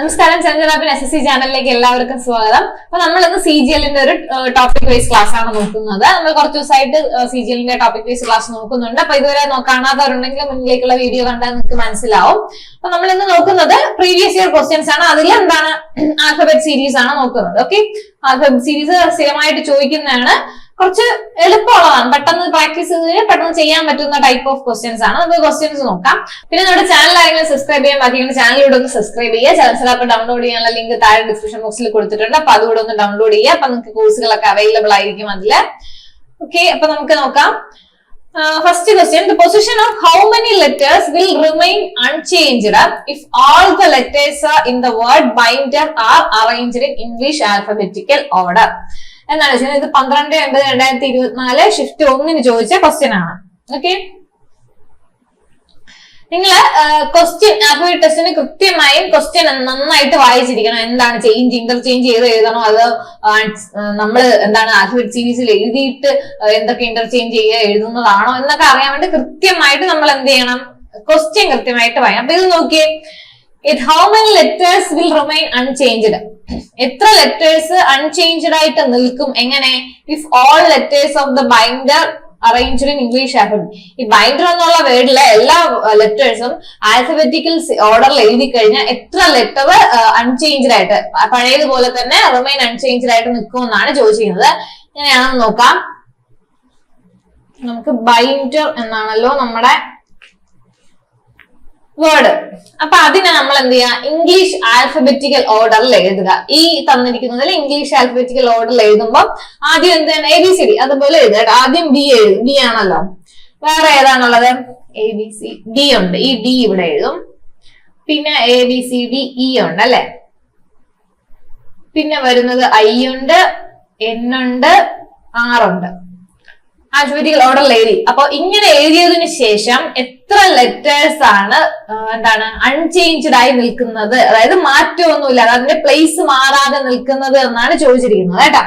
നമസ്കാരം ചന്ദ്രനാഥൻ S S C ചാനലിലേക്ക് എല്ലാവർക്കും സ്വാഗതം. അപ്പൊ നമ്മൾ ഇന്ന് സി ജി എല്ലിന്റെ ഒരു ടോപ്പിക് വൈസ് ക്ലാസ് ആണ് നോക്കുന്നത്. നമ്മൾ കുറച്ച് ദിവസമായിട്ട് സി ജി എല്ലിന്റെ ടോപ്പിക് വൈസ് ക്ലാസ് നോക്കുന്നുണ്ട്. അപ്പൊ ഇതുവരെ കാണാത്തവരുണ്ടെങ്കിൽ മുന്നിലേക്കുള്ള വീഡിയോ കണ്ടാൽ നിങ്ങൾക്ക് മനസ്സിലാവും. അപ്പൊ നമ്മൾ ഇന്ന് നോക്കുന്നത് പ്രീവിയസ് ഇയർ ക്വസ്റ്റ്യൻസ് ആണ്. അതിൽ എന്താണ് ആൽഫബറ്റ് സീരീസ് ആണ് നോക്കുന്നത്. ഓക്കെ ആൽഫബറ്റ് സീരീസ് സ്ഥിരമായിട്ട് ചോദിക്കുന്നതാണ് കുറച്ച് എളുപ്പമുള്ളതാണ്. പെട്ടെന്ന് പ്രാക്ടീസ് പെട്ടെന്ന് ചെയ്യാൻ പറ്റുന്ന ടൈപ്പ് ഓഫ് ക്വസ്റ്റ്യൻസ് ആണ്. നമുക്ക് ക്വസ്റ്റ്യൻസ് നോക്കാം. പിന്നെ നമ്മുടെ ചാനൽ ആരെങ്കിലും സബ്സ്ക്രൈബ് ചെയ്യാൻ ബാക്കിയുള്ള ചാനലിലൂടെ ഒന്ന് സബ്സ്ക്രൈബ് ചെയ്യുക. ചാനൽ ഡൗൺലോഡ് ചെയ്യാനുള്ള ലിങ്ക് താഴെ ഡിസ്ക്രിപ്ഷൻ ബോക്സിൽ കൊടുത്തിട്ടുണ്ട്. അപ്പൊ അതുകൂടെ ഒന്ന് ഡൗൺലോഡ് ചെയ്യുക. അപ്പൊ നിങ്ങൾക്ക് കോഴ്സുകളൊക്കെ അവൈലബിൾ ആയിരിക്കും അതിൽ. ഓക്കെ അപ്പൊ നമുക്ക് നോക്കാം. First question the position of how many letters will remain unchanged if all the letters in the word binder are arranged in English alphabetical order എന്നാണ് ചോദിച്ചത് ഇത് പന്ത്രണ്ട് ഒൻപത് രണ്ടായിരത്തി ഇരുപത്തിനാല് ഷിഫ്റ്റ് ഒന്നിന് ചോദിച്ച ക്വസ്റ്റ്യൻ ആണ്. ഓക്കെ നിങ്ങൾ ക്വസ്റ്റ്യൻ ആൽഫബറ്റ് ടെസ്റ്റിന് കൃത്യമായും ക്വസ്റ്റ്യൻ നന്നായിട്ട് വായിച്ചിരിക്കണം. എന്താണ് ചേഞ്ച് ഇന്റർചേഞ്ച് ചെയ്ത് എഴുതണോ? അത് നമ്മൾ എന്താണ് ആൽഫബറ്റ് സീരീസിൽ എഴുതിയിട്ട് എന്തൊക്കെ ഇന്റർചേഞ്ച് ചെയ്യുക എഴുതുന്നതാണോ എന്നൊക്കെ അറിയാൻ വേണ്ടി കൃത്യമായിട്ട് നമ്മൾ എന്ത് ചെയ്യണം? ക്വസ്റ്റ്യൻ കൃത്യമായിട്ട് വായിക്കണം. അപ്പൊ ഇത് നോക്കിയേ. It how many letters will remain unchanged എത്ര ലെറ്റേഴ്സ് അൺചേഞ്ച്ഡ് ആയിട്ട് നിൽക്കും? എങ്ങനെ? If all letters of the binder arranged in English alphabet ഈ ബൈൻഡർ എന്നുള്ള വേർഡിലെ എല്ലാ ലെറ്റേഴ്സും ആൽഫബറ്റിക്കൽ ഓർഡറിൽ എഴുതി കഴിഞ്ഞാൽ എത്ര ലെറ്റർ അൺചേഞ്ച്ഡ് ആയിട്ട് പഴയതുപോലെ തന്നെ റിമൈൻ അൺചേഞ്ച്ഡ് ആയിട്ട് നിൽക്കുമെന്നാണ് ചോദിച്ചിരിക്കുന്നത്. എങ്ങനെയാണെന്ന് നോക്കാം. നമുക്ക് ബൈൻഡർ എന്നാണല്ലോ നമ്മുടെ വേർഡ് അപ്പൊ അതിനെ നമ്മൾ എന്ത് ചെയ്യുക? ഇംഗ്ലീഷ് ആൽഫബറ്റിക്കൽ ഓർഡറിൽ എഴുതുക. ഈ തന്നിരിക്കുന്നതിൽ ഇംഗ്ലീഷ് ആൽഫബറ്റിക്കൽ ഓർഡറിൽ എഴുതുമ്പോൾ ആദ്യം എന്താണ് എ ബി സി ഡി അതുപോലെ എഴുതുക ആദ്യം ബി എഴുതും. ബി ആണല്ലോ. വേറെ ഏതാണുള്ളത്? എ ബി സി ഡി ഉണ്ട്. ഈ ഡി ഇവിടെ എഴുതും. പിന്നെ A B C D E ഉണ്ട് അല്ലെ? പിന്നെ വരുന്നത് ഐ ഉണ്ട് എൻ ഉണ്ട് ആർ ഉണ്ട്. ആൽഫബറ്റിക്കൽ ഓർഡർ എഴുതി. അപ്പൊ ഇങ്ങനെ എഴുതിയതിനു ശേഷം എത്ര ലെറ്റേഴ്സ് ആണ് എന്താണ് അൺചേഞ്ച്ഡ് ആയി നിൽക്കുന്നത്? അതായത് മാറ്റമൊന്നുമില്ല. അതിന്റെ പ്ലേസ് മാറാതെ നിൽക്കുന്നത് എന്നാണ് ചോദിച്ചിരിക്കുന്നത് കേട്ടോ.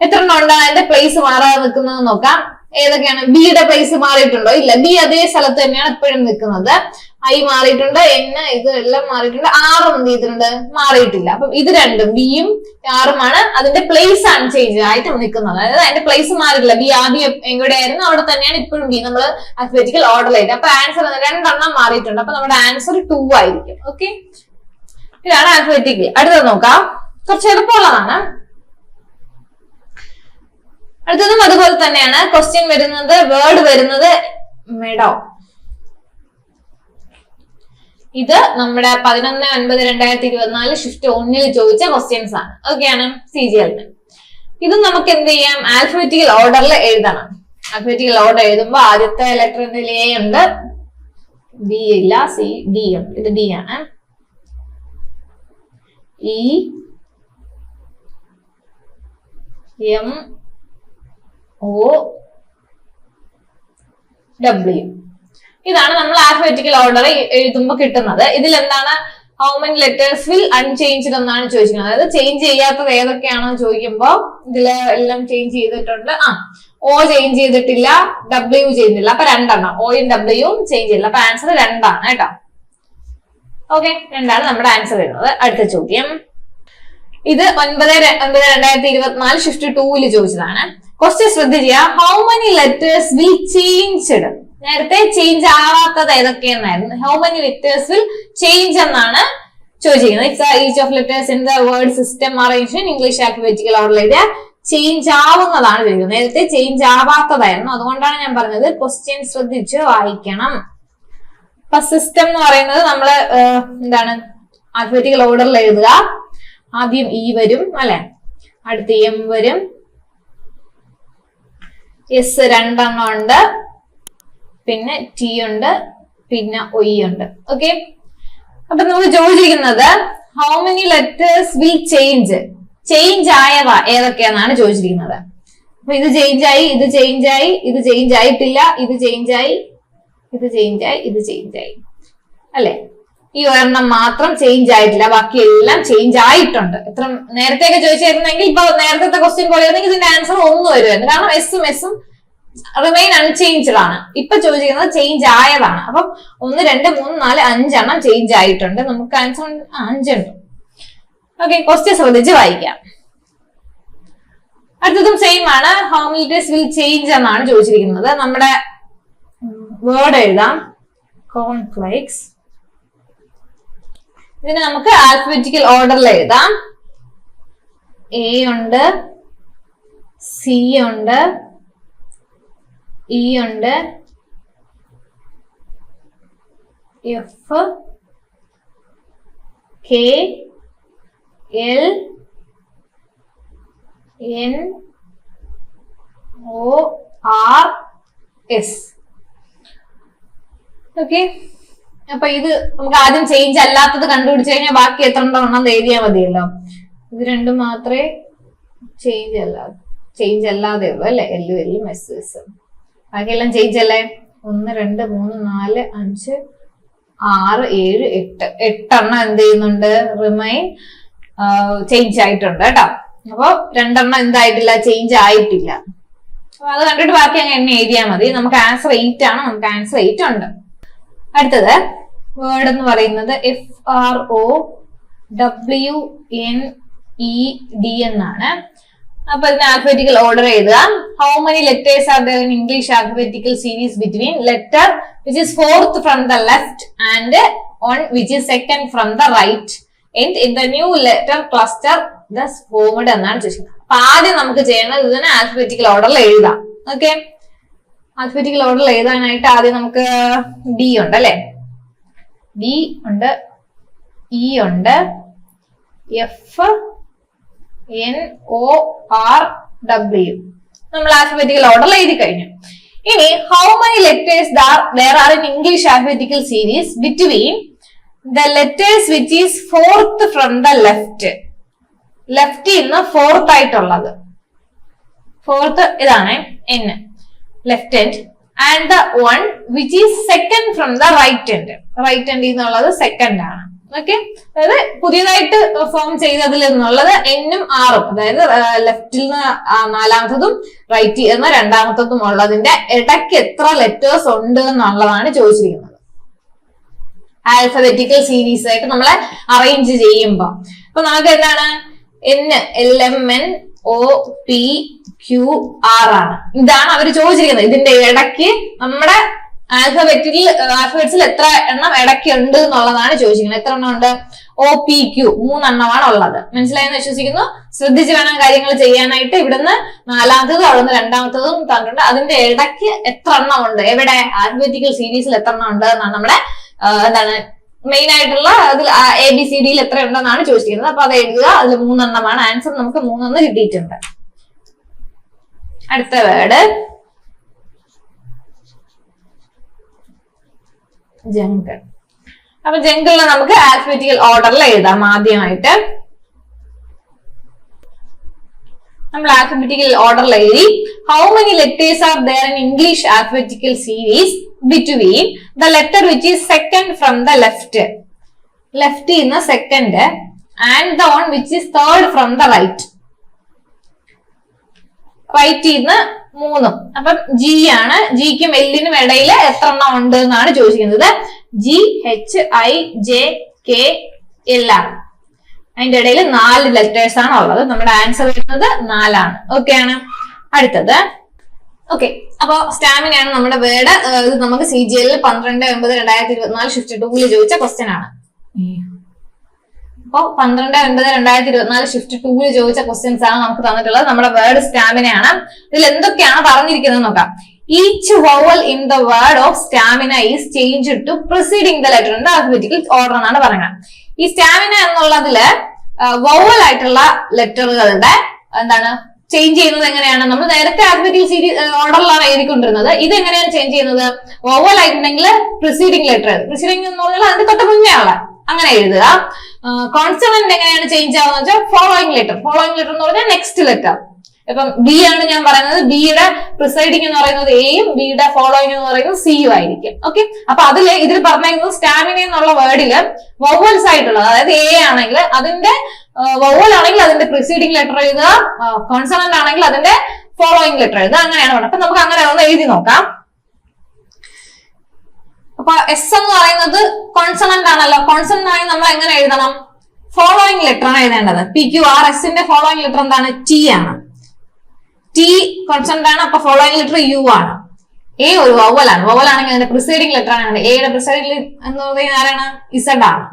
എത്ര എണ്ണം ഉണ്ട്? അതിന്റെ പ്ലേസ് മാറാതെ നിൽക്കുന്നത് നോക്കാം. ഏതൊക്കെയാണ്? ബിയുടെ പ്ലേസ് മാറിയിട്ടുണ്ടോ? ഇല്ല. ബി അതേ സ്ഥലത്ത് തന്നെയാണ് എപ്പോഴും നിൽക്കുന്നത്. ഐ മാറിയിട്ടുണ്ട്. എൻ ഇത് എല്ലാം മാറിയിട്ടുണ്ട്. ആറും എന്ത് ചെയ്തിട്ടുണ്ട്? മാറിയിട്ടില്ല. അപ്പം ഇത് രണ്ടും ബിയും ആറുമാണ് അതിന്റെ പ്ലേസ് ആണ് ചേഞ്ച് ആയിട്ട് നിൽക്കുന്നത്. അതായത് അതിന്റെ പ്ലേസ് മാറിയിട്ടില്ല. ബി ആദ്യം എവിടെയായിരുന്നു അവിടെ തന്നെയാണ് ഇപ്പോഴും ബി നമ്മൾ ഓർഡർ ചെയ്ത് അപ്പൊ ആൻസർ രണ്ടെണ്ണം മാറിയിട്ടുണ്ട്. അപ്പൊ നമ്മുടെ ആൻസർ ടു ആയിരിക്കും. ഓക്കെ ഇതാണ് ആൽഫബറ്റിക്കൽ അടുത്തത് നോക്കാം. കുറച്ച് എളുപ്പമുള്ളതാണ്. അടുത്തതും അതുപോലെ തന്നെയാണ്. ക്വസ്റ്റ്യൻ വരുന്നത് വേർഡ് വരുന്നത് മെഡോ ഇത് നമ്മുടെ പതിനൊന്ന് ഒൻപത് രണ്ടായിരത്തി ഇരുപത്തിനാല് ഷിഫ്റ്റ് ഒന്നിൽ ചോദിച്ച ക്വസ്റ്റ്യൻസ് ആണ്. ഓക്കെയാണ് സി ജി എല്ലിന് ഇത് നമുക്ക് എന്ത് ചെയ്യാം? ആൽഫബറ്റിക്കൽ ഓർഡറിൽ എഴുതണം. ആൽഫബറ്റിക്കൽ ഓർഡർ എഴുതുമ്പോൾ ആദ്യത്തെ ലെറ്റർ എന്തിൽ എ ഉണ്ട്? ബി ഇല്ല സി ഡി ഉണ്ട്. ഇത് ഡി ആണ്. ഇ എം ഒ ഡബ്ല്യു ഇതാണ് നമ്മൾ ആൽഫബറ്റിക്കൽ ഓർഡർ എഴുതുമ്പോൾ കിട്ടുന്നത്. ഇതിൽ എന്താണ് how many letters will unchanged എന്നാണ് ചോദിക്കുന്നത്. അതായത് ചേഞ്ച് ചെയ്യാത്തത് ഏതൊക്കെയാണെന്ന് ചോദിക്കുമ്പോൾ ഇതിൽ എല്ലാം ചേഞ്ച് ചെയ്തിട്ടുണ്ട്. ആ ഓ ചേഞ്ച് ചെയ്തിട്ടില്ല ഡബ്ല്യു ചെയ്തിട്ടില്ല. അപ്പൊ രണ്ടെണ്ണം. ഓയും ഡബ്ല്യുവും ചേഞ്ച് ചെയ്തില്ല അപ്പൊ ആൻസർ രണ്ടാണ് കേട്ടോ. ഓക്കെ രണ്ടാണ് നമ്മുടെ ആൻസർ വരുന്നത്. അടുത്ത ചോദ്യം. ഇത് ഒൻപത് ഒൻപത് രണ്ടായിരത്തി ഇരുപത്തിനാല് ഷിഫ്റ്റ് ടൂവിൽ ചോദിച്ചതാണ്. ക്വസ്റ്റ്യൻ ശ്രദ്ധിക്കുക. How many letters will changed നേരത്തെ ചേഞ്ച് ആവാത്തത് ഏതൊക്കെയെന്നായിരുന്നു. How many letters will change എന്നാണ് ചോദിച്ചിരിക്കുന്നത്. It's each of letters in the word system arrange English alphabetical order എഴുതിയ ചേഞ്ച് ആവുന്നതാണ് ചോദിക്കുന്നത്. നേരത്തെ ചേഞ്ച് ആവാത്തതായിരുന്നു. അതുകൊണ്ടാണ് ഞാൻ പറഞ്ഞത് ക്വസ്റ്റ്യൻ ശ്രദ്ധിച്ച് വായിക്കണം. അപ്പൊ സിസ്റ്റം എന്ന് പറയുന്നത് നമ്മൾ എന്താണ് ആൽഫബറ്റിക്കൽ ഓർഡറിൽ എഴുതുക. ആദ്യം ഇ വരും അല്ലെ? അടുത്ത് എം വരും. എസ് രണ്ടെണ്ണം ഉണ്ട്. പിന്നെ ടി ഉണ്ട് പിന്നെ ഒയ് ഉണ്ട്. ഓക്കെ അപ്പൊ നമുക്ക് ചോദിച്ചിരിക്കുന്നത് how many letters will change change ആയവ ഏതൊക്കെയാണെന്നാണ് ചോദിച്ചിരിക്കുന്നത്. അപ്പൊ ഇത് ചേഞ്ച് ആയി ഇത് ചേഞ്ച് ആയി ഇത് ചേഞ്ച് ആയിട്ടില്ല ഇത് ചേഞ്ച് ആയി ഇത് ചേഞ്ച് ആയി ഇത് ചേഞ്ച് ആയി. അല്ലെ? ഈ ഒരെണ്ണം മാത്രം ചേഞ്ച് ആയിട്ടില്ല ബാക്കി എല്ലാം ചേഞ്ച് ആയിട്ടുണ്ട്. എത്ര നേരത്തെയൊക്കെ ചോദിച്ചായിരുന്നെങ്കിൽ ഇപ്പൊ നേരത്തെ ക്വസ്റ്റ്യൻ പോലെ ഇതിന്റെ ആൻസർ ഒന്ന് വരുമായിരുന്നു കാരണം എസും എസും റിമൈൻ അൺചേഞ്ച്ഡ് ആണ് ഇപ്പൊ ചോദിക്കുന്നത് ചേഞ്ച് ആയതാണ്. അപ്പം ഒന്ന് രണ്ട് മൂന്ന് നാല് അഞ്ചെണ്ണം ചേഞ്ച് ആയിട്ടുണ്ട്. നമുക്ക് ആൻസർ അഞ്ചുണ്ട്. ഓക്കെ ക്വസ്റ്റ്യൻ ശ്രദ്ധിച്ച് വായിക്കാം. അടുത്തതും സെയിം ആണ്. ഹൗ മീറ്റേഴ്സ് വിൽ ചേഞ്ച് എന്നാണ് ചോദിച്ചിരിക്കുന്നത്. നമ്മുടെ വേർഡ് എഴുതാം. കോൺഫ്ലേക്സ് ഇതിനെ നമുക്ക് ആൽഫബറ്റിക്കൽ ഓർഡറിൽ എഴുതാം. എ ഉണ്ട് സി ഉണ്ട് ഇ ഉണ്ട്. F K L N O R S okay അപ്പൊ ഇത് നമുക്ക് ആദ്യം ചേഞ്ച് അല്ലാത്തത് കണ്ടുപിടിച്ചു കഴിഞ്ഞാൽ ബാക്കി എത്ര എണ്ണം എഴുതിയാൽ മതിയല്ലോ. ഇത് രണ്ടും മാത്രമേ ചേഞ്ച് അല്ലാതെ ചേഞ്ച് അല്ലാതെ ഉള്ളൂ അല്ലെ? എല്ലും എല്ലും എസ് എസ് ബാക്കിയെല്ലാം ചേഞ്ച് അല്ലേ ഒന്ന് രണ്ട് മൂന്ന് നാല് അഞ്ച് ആറ് ഏഴ് എട്ട്. എട്ടെണ്ണം എന്ത് ചെയ്യുന്നുണ്ട്? റിമൈൻ ചേഞ്ച് ആയിട്ടുണ്ട് കേട്ടോ. അപ്പൊ രണ്ടെണ്ണം എന്തായിട്ടില്ല? ചേഞ്ച് ആയിട്ടില്ല. അപ്പൊ അത് കണ്ടിട്ട് ബാക്കി അങ്ങ് എണ്ണ എഴുതിയാൽ മതി. നമുക്ക് ആൻസർ എയ്റ്റ് ആണ്. നമുക്ക് ആൻസർ എയ്റ്റ് ഉണ്ട്. അടുത്തത് വേർഡ് എന്ന് പറയുന്നത് F R O W N E D എന്നാണ്. അപ്പൊ ഇതിന് ആൽഫബറ്റിക്കൽ ഓർഡർ എഴുതുക. How many letters are there in English alphabetical series between letter which is fourth from the left and on which is second from the right end in the new letter cluster thus formed എന്നാണ് ചോദിക്കുന്നത് അപ്പൊ ആദ്യം നമുക്ക് ചെയ്യേണ്ടത് ഇതിനെ alphabetical ഓർഡറിൽ എഴുതാം. Okay alphabetical ഓർഡറിൽ എഴുതാനായിട്ട് ആദ്യം നമുക്ക് ഡി ഉണ്ട് അല്ലെ? ഡി ഉണ്ട് ഇ ഉണ്ട് F N O R W നമ്മൾ ആൽഫബറ്റിക്കൽ ഓർഡർ എഴുതി കഴിഞ്ഞു. ഇനി how many letters there are in English alphabetical series between the letters which is fourth from the left left ഇന്ന് ഫോർത്ത് ആയിട്ടുള്ളത്. ഫോർത്ത് ഇതാണ് N left end and the one which is second from the right end right end എന്നുള്ളത് second ആണ്. Okay അതായത് പുതിയതായിട്ട് form ചെയ്തതിൽ നിന്നുള്ളത് എന്നും ആറും അതായത് ലെഫ്റ്റിൽ നിന്ന് നാലാമത്തതും റൈറ്റ് എന്ന രണ്ടാമത്തതും ഉള്ളതിന്റെ ഇടയ്ക്ക് എത്ര ലെറ്റേഴ്സ് ഉണ്ട് എന്നുള്ളതാണ് ചോദിച്ചിരിക്കുന്നത്. ആൽഫബറ്റിക്കൽ സീരീസ് ആയിട്ട് നമ്മളെ അറേഞ്ച് ചെയ്യുമ്പോൾ അപ്പൊ നമുക്ക് എന്താണ്? N L M N O P Q R ആണ്. ഇതാണ് അവർ ചോദിച്ചിരിക്കുന്നത്. ഇതിന്റെ ഇടയ്ക്ക് നമ്മുടെ ആൽഫബറ്റിൽ ആൽഫബറ്റ്സിൽ എത്ര എണ്ണം ഇടയ്ക്ക് ഉണ്ട് എന്നുള്ളതാണ് ചോദിച്ചിരിക്കുന്നത്. എത്ര എണ്ണം ഉണ്ട്? ഒ പി ക്യു മൂന്നെണ്ണമാണ് ഉള്ളത്. മനസ്സിലായെന്ന് വിശ്വസിക്കുന്നു? ശ്രദ്ധിച്ച് വേണം കാര്യങ്ങൾ ചെയ്യാനായിട്ട്. ഇവിടുന്ന് നാലാമത്തതും അവിടുന്ന് രണ്ടാമത്തതും തന്നിട്ടുണ്ട്. അതിന്റെ ഇടയ്ക്ക് എത്ര എണ്ണം ഉണ്ട്? എവിടെ? ആൽഫബറ്റിക്കൽ സീരീസിൽ എത്ര എണ്ണം ഉണ്ട് എന്നാണ് നമ്മുടെ എന്താണ് മെയിൻ ആയിട്ടുള്ള അതിൽ എ ബി സി ഡിയിൽ എത്ര ഉണ്ടെന്നാണ് ചോദിച്ചിരിക്കുന്നത്. അപ്പൊ അത് എഴുതുക. അതിൽ മൂന്നെണ്ണമാണ്. ആൻസർ നമുക്ക് മൂന്നെണ്ണം കിട്ടിയിട്ടുണ്ട്. അടുത്ത വേർഡ് ജംഗിൾ അപ്പൊ ജംഗിളിനെ നമുക്ക് ആൽഫബറ്റിക്കൽ ഓർഡറിൽ എഴുതാം ആദ്യമായിട്ട്. നമ്മൾ ആൽഫബറ്റിക്കൽ ഓർഡറിൽ എഴുതി how many letters are there in English alphabetical series between the letter which is second from the left left ഇന്ന് second and the one which is third from the right right ഇന്ന് മൂന്നും. അപ്പം G ആണ്. ജിക്കും എല്ലിനും ഇടയിൽ എത്ര എണ്ണം ഉണ്ട് എന്നാണ് ചോദിക്കുന്നത്. G H I J K L ആണ്. അതിന്റെ ഇടയിൽ നാല് ലെറ്റേഴ്സ് ആണ് ഉള്ളത്. നമ്മുടെ ആൻസർ വരുന്നത് നാലാണ്. ഓക്കെ ആണ്. അടുത്തത്. ഓക്കെ അപ്പൊ സ്റ്റാമിനയാണ് നമ്മുടെ വേർഡ് ഇത് നമുക്ക് സി ജി എല്ലിൽ പന്ത്രണ്ട് ഒമ്പത് രണ്ടായിരത്തി ഇരുപത്തിനാല് ഷിഫ്റ്റ് ടൂവിൽ ചോദിച്ച ക്വസ്റ്റ്യൻ ആണ്. അപ്പോ പന്ത്രണ്ട് ഒൻപത് രണ്ടായിരത്തി ഇരുപത്തിനാല് ഷിഫ്റ്റ് ടൂവിൽ ചോദിച്ച ക്വസ്റ്റ്യൻസ് ആണ് നമുക്ക് തന്നിട്ടുള്ളത്. നമ്മുടെ വേർഡ് സ്റ്റാമിനയാണ് ഇതിൽ എന്തൊക്കെയാണ് പറഞ്ഞിരിക്കുന്നത് നോക്കാം. Each vowel in the word of stamina is change to proceeding the letter in the order എന്നാണ് പറയുന്നത് ഈ സ്റ്റാമിന എന്നുള്ളതിൽ വോവൽ ആയിട്ടുള്ള ലെറ്ററുകളുടെ എന്താണ് ചേഞ്ച് ചെയ്യുന്നത് എങ്ങനെയാണ്? നമ്മൾ നേരത്തെ ആൽഫബറ്റിക്കൽ സീരീസ് ഓർഡറിലാണ് എഴുതിക്കൊണ്ടിരുന്നത്. ഇത് എങ്ങനെയാണ് ചേഞ്ച് ചെയ്യുന്നത്? വോവൽ ആയിട്ടുണ്ടെങ്കിൽ പ്രിസീഡിംഗ് ലെറ്റർ പ്രിസീഡിംഗ് എന്ന് പറഞ്ഞാൽ അതിന്റെ തൊട്ട് മുന്നേ ഉള്ള. അങ്ങനെ എഴുതുക. കോൺസണന്റ് എങ്ങനെയാണ് ചേഞ്ച് ആവുന്നത് വെച്ചാൽ ഫോളോയിങ് ലെറ്റർ ഫോളോയിങ് ലെറ്റർ എന്ന് പറഞ്ഞാൽ നെക്സ്റ്റ് ലെറ്റർ ഇപ്പം ബി ആണ് ഞാൻ പറയുന്നത്. ബിയുടെ പ്രിസൈഡിങ് എന്ന് പറയുന്നത് എയും ബിയുടെ ഫോളോയിങ് എന്ന് പറയുന്നത് സിയും ആയിരിക്കും. ഓക്കെ അപ്പൊ അതിൽ ഇതിൽ പറഞ്ഞിരിക്കുന്നത് സ്റ്റാമിന എന്നുള്ള വേർഡിൽ വവൽസ് ആയിട്ടുള്ളത് അതായത് എ ആണെങ്കിൽ അതിന്റെ വവൽ ആണെങ്കിൽ അതിന്റെ പ്രിസൈഡിങ് ലെറ്റർ എഴുതുക കോൺസണന്റ് ആണെങ്കിൽ അതിന്റെ ഫോളോയിങ് ലെറ്റർ എഴുതുക. അങ്ങനെയാണ് പറഞ്ഞത്. അപ്പൊ നമുക്ക് അങ്ങനെ ഒന്ന് എഴുതി നോക്കാം. അപ്പൊ എസ് എന്ന് പറയുന്നത് കോൺസണന്റ് ആണല്ലോ. കോൺസണന്റ് ആയി നമ്മൾ എങ്ങനെ എഴുതണം? ഫോളോയിങ് ലെറ്റർ ആണ് എഴുതേണ്ടത്. പി ക്യു ആർ എസിന്റെ ഫോളോയിങ് ലെറ്റർ എന്താണ്? ടി ആണ്. ടി കോൺസെന്റ് ആണ് അപ്പൊ ഫോളോയിങ് ലെറ്റർ യു ആണ്. എ ഒരു വവലാണ് വവൽ ആണെങ്കിൽ അതിന്റെ പ്രിസൈഡിംഗ് ലെറ്റർ ആണ് എയുടെ പ്രിസൈഡിംഗ് എന്ന് പറയുന്നത് ആരാണ്? ഇസഡ് ആണ്.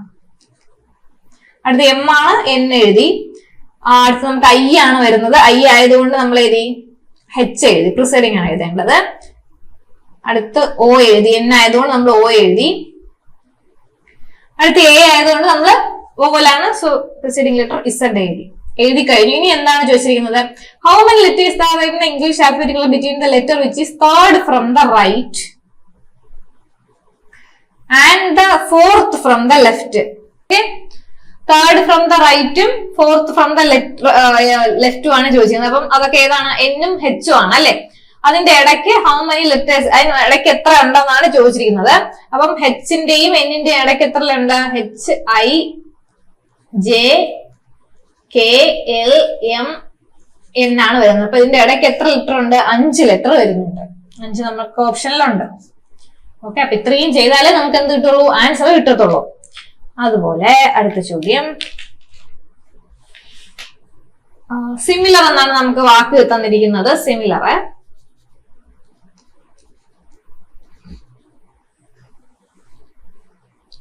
അടുത്ത് എം ആണ് എൻ എഴുതി. അടുത്ത് നമുക്ക് ഐ ആണ് വരുന്നത്. ഐ ആയതുകൊണ്ട് നമ്മൾ എഴുതി ഹെച്ച് എഴുതി. പ്രിസൈഡിംഗ് ആണ് എഴുതേണ്ടത്. അടുത്ത് ഒ എഴുതി. എൻ ആയതുകൊണ്ട് നമ്മൾ ഒ എഴുതി. അടുത്ത് എ ആയതുകൊണ്ട് നമ്മൾ ഓവലാണ് സോ പ്രിസൈഡിംഗ് ലെറ്റർ ഇസഡ് എഴുതി. എഴുതി കഴിഞ്ഞു. ഇനി എന്താണ് ചോദിച്ചിരിക്കുന്നത്? How many letters English alphabetical between the letter which is third from the right and the fourth from the left okay third from the റൈറ്റും ഫോർത്ത് ഫ്രം ദ ലെഫ്റ്റും ആണ് ചോദിച്ചിരുന്നത് അപ്പം അതൊക്കെ ഏതാണ്? എന്നും ഹെച്ചും ആണ് അല്ലെ? അതിന്റെ ഇടയ്ക്ക് ഹൗ മെനി ലെറ്റേഴ്സ് അതിന് ഇടയ്ക്ക് എത്ര ഉണ്ടെന്നാണ് ചോദിച്ചിരിക്കുന്നത്. അപ്പം ഹെച്ചിന്റെയും എന്നിന്റെയും ഇടയ്ക്ക് എത്ര ഉണ്ട്? H I J K L M എന്നാണ് വരുന്നത്. അപ്പൊ ഇതിന്റെ ഇടയ്ക്ക് എത്ര ലിറ്റർ ഉണ്ട്? അഞ്ച് ലിറ്റർ വരുന്നുണ്ട്. അഞ്ച് നമുക്ക് ഓപ്ഷനിലുണ്ട് ഓക്കെ അപ്പൊ ഇത്രയും ചെയ്താലേ നമുക്ക് എന്ത് കിട്ടുള്ളൂ? ആൻസർ കിട്ടത്തുള്ളൂ. അതുപോലെ അടുത്ത ചോദ്യം. സിമിലർ എന്നാണ് നമുക്ക് വാക്ക് തന്നിരിക്കുന്നത്. സിമിലർ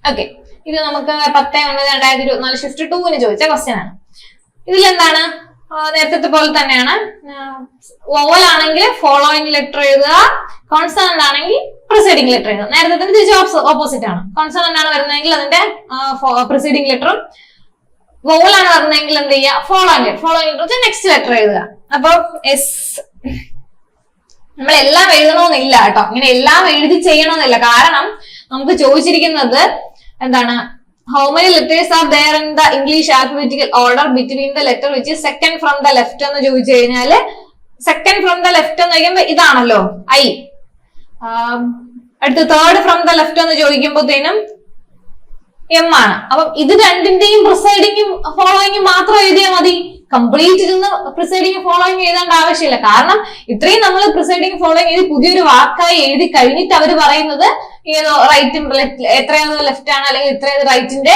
ഓക്കെ ഇത് നമുക്ക് പത്ത് ഒന്ന് രണ്ടായിരത്തി ഇരുപത്തിനാല് ഷിഫ്റ്റ് ടൂവിന് ചോദിച്ച ക്വസ്റ്റ്യൻ ആണ്. ഇതിലെന്താണ് എന്താണ്? നേരത്തെ പോലെ തന്നെയാണ്. ഓവൽ ആണെങ്കിൽ ഫോളോയിങ് ലെറ്റർ എഴുതുക. കോൺസണന്റ് ആണെങ്കിൽ പ്രിസൈഡിംഗ് ലെറ്റർ എഴുതുക. നേരത്തെ തന്നെ തിരിച്ച് ഓപ്പോസിറ്റ് ആണ്. കോൺസണന്റ് ആണ് വരുന്നതെങ്കിൽ അതിന്റെ പ്രിസൈഡിംഗ് ലെറ്ററും വോവൽ ആണ് വരുന്നതെങ്കിൽ എന്ത് ചെയ്യുക? Following letter following letter next letter എഴുതുക. അപ്പൊ എസ് നമ്മൾ എല്ലാം എഴുതണമെന്നില്ല കേട്ടോ. ഇങ്ങനെ എല്ലാം എഴുതി ചെയ്യണമെന്നില്ല. കാരണം നമുക്ക് ചോദിച്ചിരിക്കുന്നത് എന്താണ്? How many letters are there in the English alphabetical order between the letter which second from the left എന്ന് ചോദിച്ചു കഴിഞ്ഞാൽ സെക്കൻഡ് ഫ്രം ദ ലെഫ്റ്റ് എന്ന് ചോദിക്കുമ്പോൾ ഇതാണല്ലോ ഐ അടുത്ത് തേർഡ് ഫ്രം ദ ലെഫ്റ്റ് എന്ന് ചോദിക്കുമ്പോഴത്തേനും എം ആണ് അപ്പം ഇത് രണ്ടിന്റെയും പ്രിസൈഡിങ്ങും ഫോളോയിങ്ങും മാത്രം എഴുതിയാൽ മതി. കംപ്ലീറ്റ് ഇരുന്ന് പ്രിസൈഡിങ് ഫോളോയിങ് എഴുതേണ്ട ആവശ്യമില്ല. കാരണം ഇത്രയും നമ്മൾ പ്രിസൈഡിങ് ഫോളോയിങ് എഴുതി പുതിയൊരു വാക്കായി എഴുതി കഴിഞ്ഞിട്ട് അവർ പറയുന്നത് ഏതോ റൈറ്റും എത്രയാണ് ലെഫ്റ്റ് ആണ് അല്ലെങ്കിൽ ഇത്രയത് റൈറ്റിന്റെ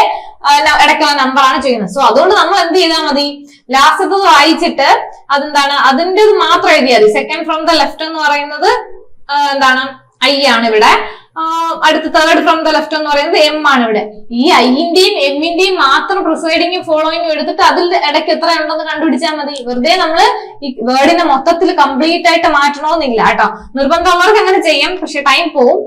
ഇടയ്ക്കുള്ള നമ്പർ ആണ് ചെയ്യുന്നത്. സോ അതുകൊണ്ട് നമ്മൾ എന്ത് ചെയ്താൽ മതി? ലാസ്റ്റത്തത് വായിച്ചിട്ട് അതെന്താണ്? അതിന്റെ മാത്രം എഴുതിയാൽ മതി. സെക്കൻഡ് ഫ്രം ദ ലെഫ്റ്റ് എന്ന് പറയുന്നത് എന്താണ്? ഐ ആണ് ഇവിടെ. അടുത്ത തേർഡ് ഫ്രം ദ ലെഫ്റ്റ് എന്ന് പറയുന്നത് എം ആണ് ഇവിടെ. ഈ ഐന്റെയും എമ്മിന്റെയും മാത്രം പ്രിസൈഡിങ്ങും ഫോളോയിങ്ങും എടുത്തിട്ട് അതിൽ ഇടയ്ക്ക് എത്ര ഉണ്ടെന്ന് കണ്ടുപിടിച്ചാൽ മതി. വെറുതെ നമ്മൾ ഈ വേർഡിനെ മൊത്തത്തിൽ കംപ്ലീറ്റ് ആയിട്ട് മാറ്റണമെന്നില്ല കേട്ടോ. നിർബന്ധമുള്ളവർക്ക് അങ്ങനെ ചെയ്യാം. പക്ഷെ ടൈം പോവും.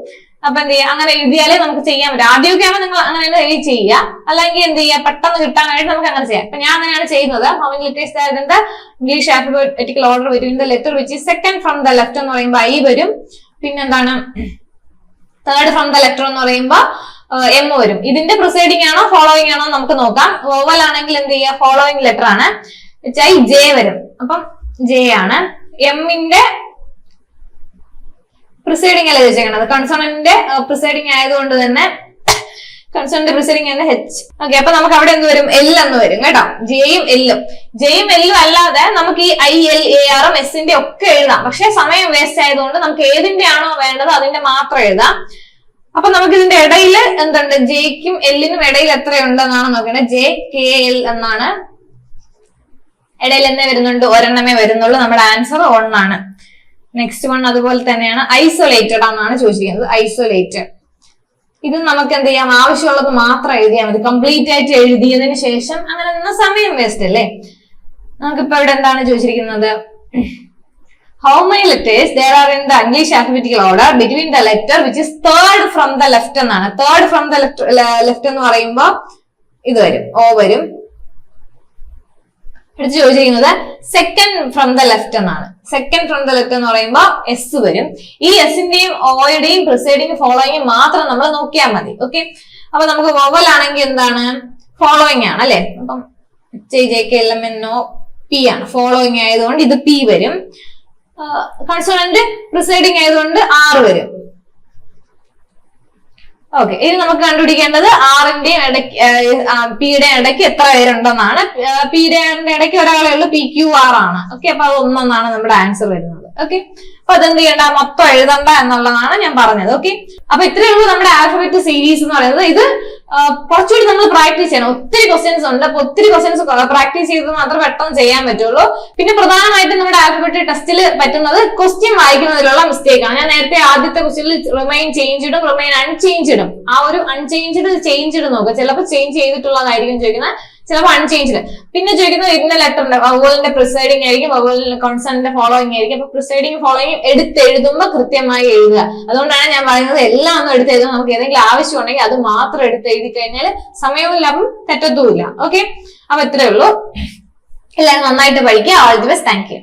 അപ്പൊ എന്ത് ചെയ്യാം? അങ്ങനെ എഴുതിയാലേ നമുക്ക് ചെയ്യാൻ പറ്റും. ആദ്യമൊക്കെ ആവുമ്പോൾ നിങ്ങൾ അങ്ങനെ എഴുതി ചെയ്യുക. അല്ലെങ്കിൽ എന്ത് ചെയ്യുക പെട്ടെന്ന് കിട്ടാനായിട്ട് നമുക്ക് അങ്ങനെ ചെയ്യാം. അപ്പൊ ഞാൻ അങ്ങനെയാണ് ചെയ്യുന്നത്. ഹൗ ലിറ്റേഴ്സ് ആയതിന്റെ ഇംഗ്ലീഷ് ആൽഫബറ്റിക്കൽ ഓർഡർ വരും ലെറ്റർ വെച്ച് സെക്കൻഡ് ഫ്രം ദ ലെഫ്റ്റ് എന്ന് പറയുമ്പോൾ ഐ വരും. പിന്നെന്താണ്? തേർഡ് ഫ്രം ദ ലെറ്റർ എന്ന് പറയുമ്പോൾ എം വരും. ഇതിന്റെ പ്രൊസൈഡിംഗ് ആണോ ഫോളോയിങ് ആണോ നമുക്ക് നോക്കാം. ഓവൽ ആണെങ്കിൽ എന്ത് ചെയ്യുക? ഫോളോയിങ് ലെറ്റർ ആണ്. ചൈ ജെ വരും. അപ്പം ജെ ആണ്. എമ്മിന്റെ പ്രിസൈഡിംഗ് അല്ലേ ചോദിച്ചേക്കണത്? കൺസോണന്റിന്റെ പ്രിസൈഡിംഗ് ആയതുകൊണ്ട് തന്നെ കൺസോണിന്റെ പ്രിസൈഡിങ് ആണ് എച്ച് ഓക്കെ അപ്പൊ നമുക്ക് അവിടെ എന്ത് വരും? എൽ എന്ന് വരും കേട്ടോ. ജെയും എല്ലും ജെയും എല്ലും അല്ലാതെ നമുക്ക് ഈ ഐ എൽ എ ആറും എസിന്റെ ഒക്കെ എഴുതാം. പക്ഷെ സമയം വേസ്റ്റ് ആയതുകൊണ്ട് നമുക്ക് ഏതിന്റെ ആണോ വേണ്ടത് അതിന്റെ മാത്രം എഴുതാം. അപ്പൊ നമുക്ക് ഇതിന്റെ ഇടയിൽ എന്തുണ്ട് ജെയ്ക്കും എല്ലിനും ഇടയിൽ എത്രയുണ്ടെന്നാണ് നോക്കേണ്ടത് ജെ കെ എൽ എന്നാണ് ഇടയിൽ എന്നേ വരുന്നുണ്ട്? ഒരെണ്ണമേ വരുന്നുള്ളൂ. നമ്മുടെ ആൻസർ ഒന്നാണ് നെക്സ്റ്റ് വൺ അതുപോലെ തന്നെയാണ്. ഐസൊലേറ്റഡ് എന്നാണ് ചോദിച്ചിരിക്കുന്നത്. ഐസൊലേറ്റഡ് ഇത് നമുക്ക് എന്ത് ചെയ്യാം? ആവശ്യമുള്ളത് മാത്രം എഴുതിയാൽ മതി. കംപ്ലീറ്റ് ആയിട്ട് എഴുതിയതിന് ശേഷം അങ്ങനെ നിന്ന സമയം വേസ്റ്റ് അല്ലേ? നമുക്കിപ്പോ ഇവിടെ എന്താണ് ചോദിച്ചിരിക്കുന്നത്? How many letters there are in the English alphabetical order between the letter which is third from the left എന്നാണ്. തേർഡ് ഫ്രം ദ ലെഫ്റ്റ് എന്ന് പറയുമ്പോൾ ഇത് വരും. ഓ വരും. അടുത്ത് ചോദിച്ചിരിക്കുന്നത് സെക്കൻഡ് ഫ്രം ദ ലെഫ്റ്റ് എന്നാണ്. സെക്കൻഡ് ഫ്രം ദ ലെഫ്റ്റ് എന്ന് പറയുമ്പോൾ എസ് വരും. ഈ എസിന്റെയും ഓയുടെയും പ്രിസൈഡിങ് ഫോളോയിങ് മാത്രം നമ്മൾ നോക്കിയാൽ മതി. ഓക്കെ അപ്പൊ നമുക്ക് വവൽ ആണെങ്കിൽ എന്താണ്? ഫോളോയിങ് ആണ് അല്ലെ? അപ്പം J J K L M N O P ആണ്. ഫോളോയിങ് ആയതുകൊണ്ട് ഇത് പി വരും. കൺസോണന്റ് പ്രിസൈഡിങ് ആയതുകൊണ്ട് ആറ് വരും. ഓക്കെ ഇനി നമുക്ക് കണ്ടുപിടിക്കേണ്ടത് ആറിന്റെയും ഇടയ്ക്ക് പിയുടെ ഇടയ്ക്ക് എത്ര പേരുണ്ടെന്നാണ്. പിയുടെ ഇടയ്ക്ക് ഒരാളെ ഉള്ളു പി ക്യു ആർ ആണ്. ഓക്കെ അപ്പൊ അത് ഒന്നെന്നാണ് നമ്മുടെ ആൻസർ വരുന്നത്. ഓക്കെ അപ്പൊ അതെന്ത് ചെയ്യണ്ട? മൊത്തം എഴുതണ്ട എന്നുള്ളതാണ് ഞാൻ പറഞ്ഞത് ഓക്കെ അപ്പൊ ഇത്രയേ ഉള്ളൂ നമ്മുടെ ആൽഫബറ്റ് സീരീസ് എന്ന് പറയുന്നത്. ഇത് കുറച്ചുകൂടി നമ്മൾ പ്രാക്ടീസ് ചെയ്യണം. ഒത്തിരി ക്വസ്റ്റ്യൻസ് ഉണ്ട്. അപ്പൊ ഒത്തിരി ക്വസ്റ്റ്യൻസ് പ്രാക്ടീസ് ചെയ്ത് മാത്രമേ പെട്ടെന്ന് ചെയ്യാൻ പറ്റുള്ളൂ. പിന്നെ പ്രധാനമായിട്ടും നമ്മുടെ ആൽഫബറ്റ് ടെസ്റ്റിൽ പറ്റുന്നത് ക്വസ്റ്റ്യൻ വായിക്കുന്നതിലുള്ള മിസ്റ്റേക്ക് ആണ്. ഞാൻ നേരത്തെ ആദ്യത്തെ ക്വസ്റ്റ്യനിൽ റിമൈൻ ചേഞ്ച് ഇടും റിമൈൻ അൺചേഞ്ച്ഡും ആ ഒരു അൺചേഞ്ച്ഡ് ചേഞ്ച്ഡ് നോക്കുക ചിലപ്പോൾ ചേഞ്ച് ചെയ്തിട്ടുള്ളതായിരിക്കും ചോദിക്കുന്നത്. ചിലപ്പോൾ അൺചേഞ്ച്ഡ് പിന്നെ ചോദിക്കുന്നത് ഇന്ന ലെറ്ററിന്റെ വവോലിന്റെ പ്രിസൈഡിങ് ആയിരിക്കും വവോലിന്റെ കോൺസണിന്റെ ഫോളോയിങ് ആയിരിക്കും. അപ്പൊ പ്രിസൈഡിങ് ഫോളോയിങ് എടുത്തെഴുതുമ്പോൾ കൃത്യമായി എഴുതുക. അതുകൊണ്ടാണ് ഞാൻ പറയുന്നത് എല്ലാം ഒന്നും എടുത്ത് എഴുതുക നമുക്ക് ഏതെങ്കിലും ആവശ്യം ഉണ്ടെങ്കിൽ അത് മാത്രം എടുത്ത് എഴുതി കഴിഞ്ഞാൽ സമയവും ലാഭം തെറ്റത്തുമില്ല ഓക്കെ അപ്പൊ ഇത്രയേ ഉള്ളൂ. എല്ലാവരും നന്നായിട്ട് പഠിക്കുക. All the best thank you